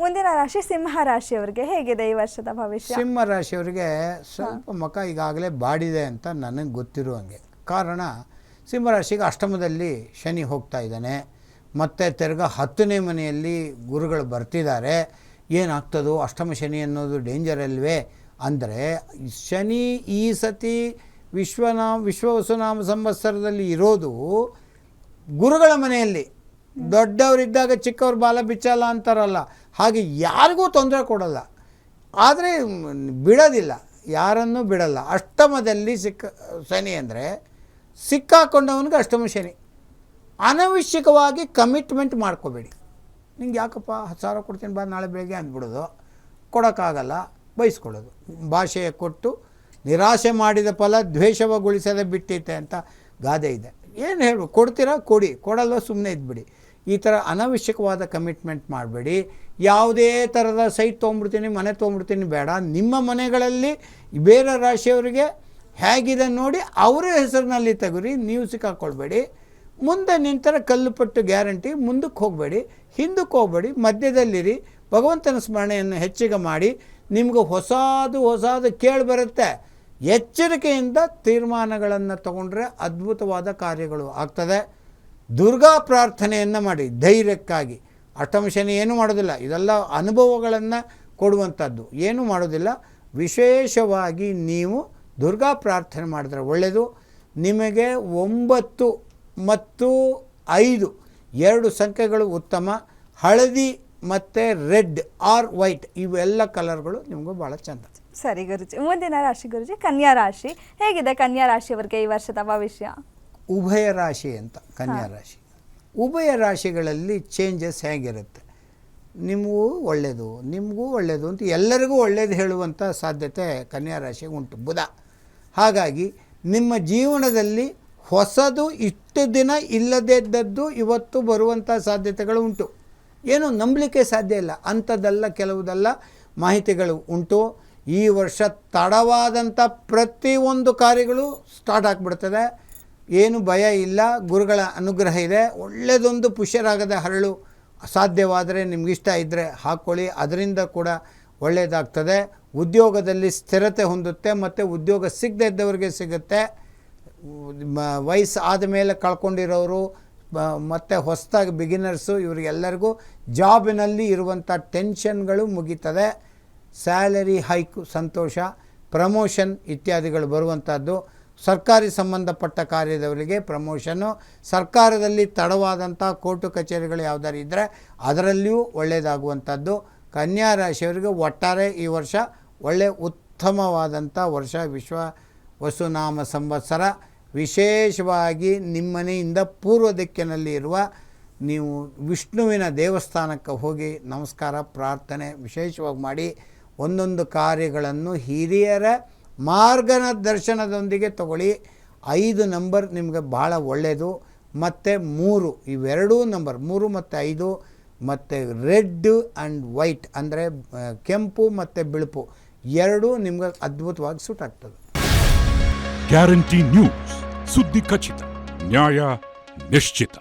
ಮುಂದಿನ ರಾಶಿ ಸಿಂಹ ರಾಶಿಯವರಿಗೆ ಹೇಗಿದೆ ಈ ವರ್ಷದ ಭವಿಷ್ಯ? ಸಿಂಹ ರಾಶಿಯವರಿಗೆ ಸ್ವಲ್ಪ ಮುಖ ಈಗಾಗಲೇ ಬಾಡಿದೆ ಅಂತ ನನಗೆ ಗೊತ್ತಿರುವಂಗೆ ಕಾರಣ ಸಿಂಹರಾಶಿಗೆ ಅಷ್ಟಮದಲ್ಲಿ ಶನಿ ಹೋಗ್ತಾ ಇದ್ದಾನೆ. ಮತ್ತು ತಿರ್ಗ ಹತ್ತನೇ ಮನೆಯಲ್ಲಿ ಗುರುಗಳು ಬರ್ತಿದ್ದಾರೆ. ಏನಾಗ್ತದೋ ಅಷ್ಟಮ ಶನಿ ಅನ್ನೋದು ಡೇಂಜರ್ ಅಲ್ವೇ? ಅಂದರೆ ಶನಿ ಈ ಸತಿ ವಿಶ್ವನಾಮ ವಿಶ್ವವಸುನಾಮ ಸಂವತ್ಸರದಲ್ಲಿ ಇರೋದು ಗುರುಗಳ ಮನೆಯಲ್ಲಿ. ದೊಡ್ಡವರಿದ್ದಾಗ ಚಿಕ್ಕವ್ರ ಬಾಲ ಬಿಚ್ಚಲ್ಲ ಅಂತಾರಲ್ಲ. ಹಾಗೆ ಯಾರಿಗೂ ತೊಂದರೆ ಕೊಡಲ್ಲ. ಆದರೆ ಬಿಡೋದಿಲ್ಲ. ಯಾರನ್ನೂ ಬಿಡಲ್ಲ. ಅಷ್ಟಮದಲ್ಲಿ ಸಿಕ್ಕ ಶನಿ ಅಂದರೆ ಸಿಕ್ಕಾಕೊಂಡವನಿಗೆ ಅಷ್ಟಮ ಶನಿ. ಅನವಶ್ಯಕವಾಗಿ ಕಮಿಟ್ಮೆಂಟ್ ಮಾಡ್ಕೋಬೇಡಿ. ನಿಂಗೆ ಯಾಕಪ್ಪ ಹತ್ತು ಸಾವಿರ ಕೊಡ್ತೀನಿ ಬಾ ನಾಳೆ ಬೆಳಗ್ಗೆ ಅಂದ್ಬಿಡೋದು. ಕೊಡೋಕ್ಕಾಗಲ್ಲ. ಬಯಸ್ಕೊಳ್ಳೋದು ಭಾಷೆಯ ಕೊಟ್ಟು ನಿರಾಶೆ ಮಾಡಿದ ಫಲ ದ್ವೇಷವಗೊಳಿಸದೆ ಬಿಟ್ಟಿತ್ತೆ ಅಂತ ಗಾದೆ ಇದೆ. ಏನು ಹೇಳು ಕೊಡ್ತೀರಾ? ಕೊಡಿ. ಕೊಡಲ್ವ? ಸುಮ್ಮನೆ ಇದ್ಬಿಡಿ. ಈ ಥರ ಅನವಶ್ಯಕವಾದ ಕಮಿಟ್ಮೆಂಟ್ ಮಾಡಬೇಡಿ. ಯಾವುದೇ ಥರದ ಸೈಟ್ ತೊಗೊಂಡ್ಬಿಡ್ತೀನಿ ಮನೆ ತೊಗೊಂಡ್ಬಿಡ್ತೀನಿ ಬೇಡ. ನಿಮ್ಮ ಮನೆಗಳಲ್ಲಿ ಬೇರೆ ರಾಶಿಯವರಿಗೆ ಹೇಗಿದೆ ನೋಡಿ ಅವರ ಹೆಸರಿನಲ್ಲಿ ತೆಗುರಿ, ನೀವು ಸಿಕ್ಕಾಕೊಳ್ಬೇಡಿ. ಮುಂದೆ ನಿಂತರ ಕಲ್ಲುಪಟ್ಟು ಗ್ಯಾರಂಟಿ, ಮುಂದಕ್ಕೆ ಹೋಗಬೇಡಿ, ಹಿಂದಕ್ಕೆ ಹೋಗಬೇಡಿ, ಮಧ್ಯದಲ್ಲಿರಿ. ಭಗವಂತನ ಸ್ಮರಣೆಯನ್ನು ಹೆಚ್ಚಿಗೆ ಮಾಡಿ. ನಿಮಗೆ ಹೊಸದು ಹೊಸದು ಕೇಳಿ ಬರುತ್ತೆ. ಎಚ್ಚರಿಕೆಯಿಂದ ತೀರ್ಮಾನಗಳನ್ನು ತಗೊಂಡ್ರೆ ಅದ್ಭುತವಾದ ಕಾರ್ಯಗಳು ಆಗ್ತದೆ. ದುರ್ಗಾ ಪ್ರಾರ್ಥನೆಯನ್ನು ಮಾಡಿ, ಧೈರ್ಯಕ್ಕಾಗಿ. ಅಷ್ಟಮ ಶನಿ ಏನೂ ಮಾಡೋದಿಲ್ಲ, ಇದೆಲ್ಲ ಅನುಭವಗಳನ್ನು ಕೊಡುವಂಥದ್ದು. ಏನೂ ಮಾಡೋದಿಲ್ಲ, ವಿಶೇಷವಾಗಿ ನೀವು ದುರ್ಗಾ ಪ್ರಾರ್ಥನೆ ಮಾಡಿದ್ರೆ ಒಳ್ಳೆಯದು ನಿಮಗೆ ಒಂಬತ್ತು ಮತ್ತು ಐದು, ಎರಡು ಸಂಖ್ಯೆಗಳು ಉತ್ತಮ. ಹಳದಿ ಮತ್ತು ರೆಡ್, ಆರ್, ವೈಟ್, ಇವೆಲ್ಲ ಕಲರ್ಗಳು ನಿಮಗೂ ಭಾಳ ಚೆಂದ. ಸರಿ ಗುರುಜಿ, ಮುಂದಿನ ರಾಶಿ ಗುರುಜಿ, ಕನ್ಯಾ ರಾಶಿ. ಹೇಗಿದೆ ಕನ್ಯಾ ರಾಶಿಯವರಿಗೆ ಈ ವರ್ಷದ ಭವಿಷ್ಯ? ಉಭಯ ರಾಶಿ ಅಂತ ಕನ್ಯಾ ರಾಶಿ. ಉಭಯ ರಾಶಿಗಳಲ್ಲಿ ಚೇಂಜಸ್ ಹೇಗಿರುತ್ತೆ? ನಿಮಗೂ ಒಳ್ಳೆಯದು ನಿಮಗೂ ಒಳ್ಳೆಯದು ಅಂತ ಎಲ್ಲರಿಗೂ ಒಳ್ಳೆಯದು ಹೇಳುವಂಥ ಸಾಧ್ಯತೆ ಕನ್ಯಾ ರಾಶಿಗೆ ಉಂಟು ಬುಧ. ಹಾಗಾಗಿ ನಿಮ್ಮ ಜೀವನದಲ್ಲಿ ಹೊಸದು ಇಷ್ಟು ದಿನ ಇಲ್ಲದಿದ್ದದ್ದು ಇವತ್ತು ಬರುವಂಥ ಸಾಧ್ಯತೆಗಳು ಉಂಟು. ಏನು ನಂಬಲಿಕ್ಕೆ ಸಾಧ್ಯ ಇಲ್ಲ ಅಂಥದ್ದೆಲ್ಲ ಕೆಲವುದೆಲ್ಲ ಮಾಹಿತಿಗಳು ಉಂಟು. ಈ ವರ್ಷ ತಡವಾದಂಥ ಪ್ರತಿಯೊಂದು ಕಾರ್ಯಗಳು ಸ್ಟಾರ್ಟ್ ಆಗಿಬಿಡ್ತದೆ. ಏನು ಭಯ ಇಲ್ಲ, ಗುರುಗಳ ಅನುಗ್ರಹ ಇದೆ. ಒಳ್ಳೆಯದೊಂದು ಪುಷ್ಯರಾಗದ ಹರಳು ಅಸಾಧ್ಯವಾದರೆ ನಿಮಗಿಷ್ಟ ಇದ್ದರೆ ಹಾಕ್ಕೊಳ್ಳಿ ಅದರಿಂದ ಕೂಡ ಒಳ್ಳೆಯದಾಗ್ತದೆ ಉದ್ಯೋಗದಲ್ಲಿ ಸ್ಥಿರತೆ ಹೊಂದುತ್ತೆ ಮತ್ತು ಉದ್ಯೋಗ ಸಿಗದೇ ಇದ್ದವರಿಗೆ ಸಿಗುತ್ತೆ. ವಯಸ್ಸು ಆದ ಆದಮೇಲೆ ಕಳ್ಕೊಂಡಿರೋರು ಮತ್ತು ಹೊಸದಾಗಿ ಬಿಗಿನರ್ಸು ಇವರಿಗೆಲ್ಲರಿಗೂ ಜಾಬಿನಲ್ಲಿ ಇರುವಂಥ ಟೆನ್ಷನ್ಗಳು ಮುಗೀತದೆ. ಸ್ಯಾಲರಿ ಹೈಕು ಸಂತೋಷ, ಪ್ರಮೋಷನ್ ಇತ್ಯಾದಿಗಳು ಬರುವಂಥದ್ದು ಸರ್ಕಾರಿ ಸಂಬಂಧಪಟ್ಟ ಕಾರ್ಯದವರಿಗೆ ಪ್ರಮೋಷನ್ನು ಸರ್ಕಾರದಲ್ಲಿ ತಡವಾದಂಥ ಕೋರ್ಟು ಕಚೇರಿಗಳು ಯಾವುದಾದ್ರು ಇದ್ದರೆ ಅದರಲ್ಲಿಯೂ ಒಳ್ಳೆಯದಾಗುವಂಥದ್ದು ಕನ್ಯಾ ರಾಶಿಯವರಿಗೆ ಒಟ್ಟಾರೆ ಈ ವರ್ಷ ಒಳ್ಳೆಯ ಉತ್ತಮವಾದಂಥ ವರ್ಷ. ವಿಶ್ವ ವಸುನಾಮ ಸಂವತ್ಸರ. ವಿಶೇಷವಾಗಿ ನಿಮ್ಮನೆಯಿಂದ ಪೂರ್ವ ದಿಕ್ಕಿನಲ್ಲಿ ಇರುವ ನೀವು ವಿಷ್ಣುವಿನ ದೇವಸ್ಥಾನಕ್ಕೆ ಹೋಗಿ ನಮಸ್ಕಾರ, ಪ್ರಾರ್ಥನೆ ವಿಶೇಷವಾಗಿ ಮಾಡಿ ಒಂದೊಂದು ಕಾರ್ಯಗಳನ್ನು ಹಿರಿಯರ ಮಾರ್ಗನ ದರ್ಶನದೊಂದಿಗೆ ತಗೊಳ್ಳಿ. ಐದು ನಂಬರ್ ನಿಮಗೆ ಭಾಳ ಒಳ್ಳೆಯದು ಮತ್ತು ಮೂರು, ಇವೆರಡೂ ನಂಬರ್, ಮೂರು ಮತ್ತು ಐದು, ಮತ್ತು ರೆಡ್ ಆ್ಯಂಡ್ ವೈಟ್ ಅಂದರೆ ಕೆಂಪು ಮತ್ತು ಬಿಳುಪು, ಎರಡೂ ನಿಮ್ಗೆ ಅದ್ಭುತವಾಗಿ ಸೂಟ್ ಆಗ್ತದೆ. ಗ್ಯಾರಂಟಿ ನ್ಯೂಸ್ ಸುದ್ದಿ ಖಚಿತ, ನ್ಯಾಯ ನಿಶ್ಚಿತ.